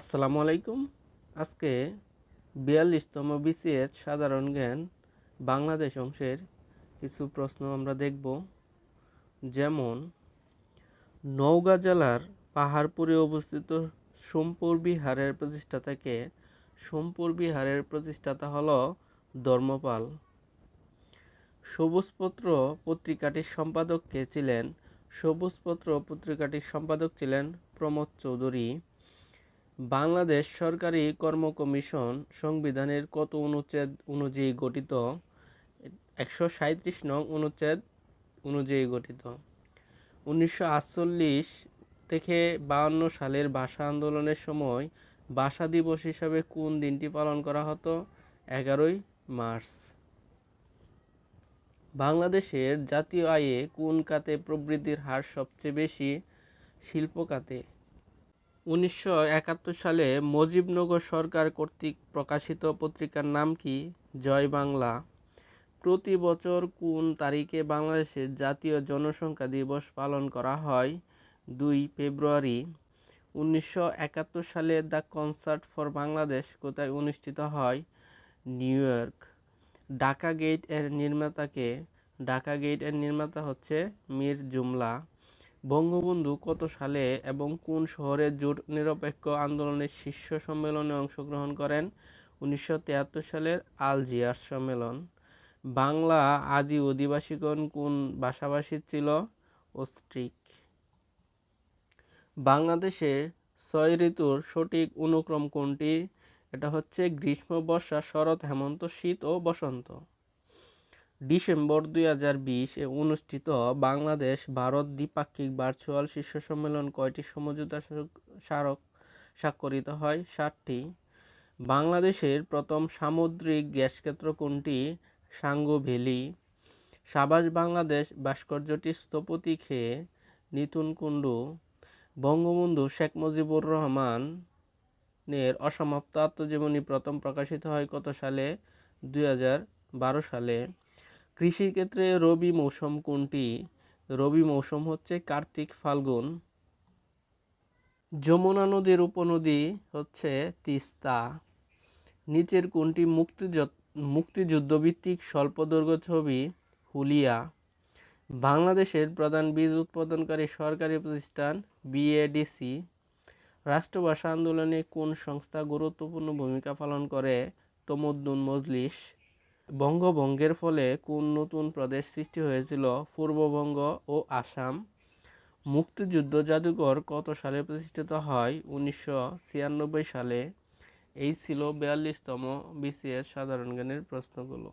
আসসালামু আলাইকুম। আজকে বিয়াল্লিশতম বিসিএস সাধারণ জ্ঞান বাংলাদেশ অংশের কিছু প্রশ্ন আমরা দেখব। যেমন, নওগাঁ জেলার পাহাড়পুরে অবস্থিত সোমপুর বিহারের প্রতিষ্ঠাতাকে সোমপুর বিহারের প্রতিষ্ঠাতা হল ধর্মপাল। সবুজপত্র পত্রিকাটির সম্পাদক কে ছিলেন? সবুজপত্র পত্রিকাটির সম্পাদক ছিলেন প্রমোদ চৌধুরী। বাংলাদেশ সরকারি কর্ম কমিশন সংবিধানের কত অনুচ্ছেদ অনুযায়ী গঠিত? একশো সাঁত্রিশ নং অনুচ্ছেদ অনুযায়ী গঠিত। উনিশশো আটচল্লিশ থেকে বাহান্ন সালের ভাষা আন্দোলনের সময় ভাষা দিবস হিসাবে কোন দিনটি পালন করা হতো? এগারোই মার্চ। বাংলাদেশের জাতীয় আয়ে কোন খাতে প্রবৃদ্ধির হার সবচেয়ে বেশি? শিল্প খাতে উনিশশো একাত্তর সালে মুজিবনগর সরকার কর্তৃক প্রকাশিত পত্রিকার নাম কি? জয় বাংলা। প্রতি বছর কোন তারিখে বাংলাদেশের জাতীয় জনসংখ্যা দিবস পালন করা হয়? দুই ফেব্রুয়ারি। উনিশশো একাত্তর সালে দ্য কনসার্ট ফর বাংলাদেশ কোথায় অনুষ্ঠিত হয়? New York. ঢাকা গেটের নির্মাতাকে। ঢাকা গেটের নির্মাতা হচ্ছে মীর জুমলা। বঙ্গবন্ধু কত সালে এবং কোন শহরে জোট নিরপেক্ষ আন্দোলনের শীর্ষ সম্মেলনে অংশগ্রহণ করেন? উনিশশো তিয়াত্তর সালের আলজিয়ার্স সম্মেলন। বাংলা আদি অধিবাসীগণ কোন ভাষাভাষী ছিল? অস্ট্রিক। বাংলাদেশে ছয় ঋতুর সঠিক অনুক্রম কোনটি? এটা হচ্ছে গ্রীষ্ম, বর্ষা, শরৎ, হেমন্ত, শীত ও বসন্ত। ডিসেম্বর দুই হাজার বিশে অনুষ্ঠিত বাংলাদেশ ভারত দ্বিপাক্ষিক ভার্চুয়াল শীর্ষ সম্মেলন কয়টি সমঝোতা স্মারক স্বাক্ষরিত হয়? ষাটটি বাংলাদেশের প্রথম সামুদ্রিক গ্যাসক্ষেত্র কোনটি? সাঙ্গু ভ্যালি সাবাস বাংলাদেশ ভাস্কর্যটি স্থপতি খেয়ে নিতুন কুণ্ডু। বঙ্গবন্ধু শেখ মুজিবুর রহমানের অসমাপ্ত আত্মজীবনী প্রথম প্রকাশিত হয় কত সালে? দুই হাজার বারো সালে। কৃষিক্ষেত্রে রবি মৌসুম কোনটি? রবি মৌসুম হচ্ছে কার্তিক ফাল্গুন। যমুনা নদীর উপনদী হচ্ছে তিস্তা। নিচের কোনটি মুক্তিযুদ্ধ মুক্তিযুদ্ধভিত্তিক স্বল্পদৈর্ঘ্য ছবি? হুলিয়া। বাংলাদেশের প্রধান বীজ উৎপাদনকারী সরকারি প্রতিষ্ঠান বিএডিসি রাষ্ট্রভাষা আন্দোলনে কোন সংস্থা গুরুত্বপূর্ণ ভূমিকা পালন করে? তমুদ্দুন মজলিস। বঙ্গভঙ্গের ফলে কোন নতুন প্রদেশ সৃষ্টি হয়েছিল? পূর্ববঙ্গ ও আসাম। মুক্তিযুদ্ধ জাদুঘর কত সালে প্রতিষ্ঠিত হয়? উনিশশো ছিয়ানব্বই সালে। এই ছিল বিয়াল্লিশতম বিসিএস সাধারণ জ্ঞানের প্রশ্নগুলো।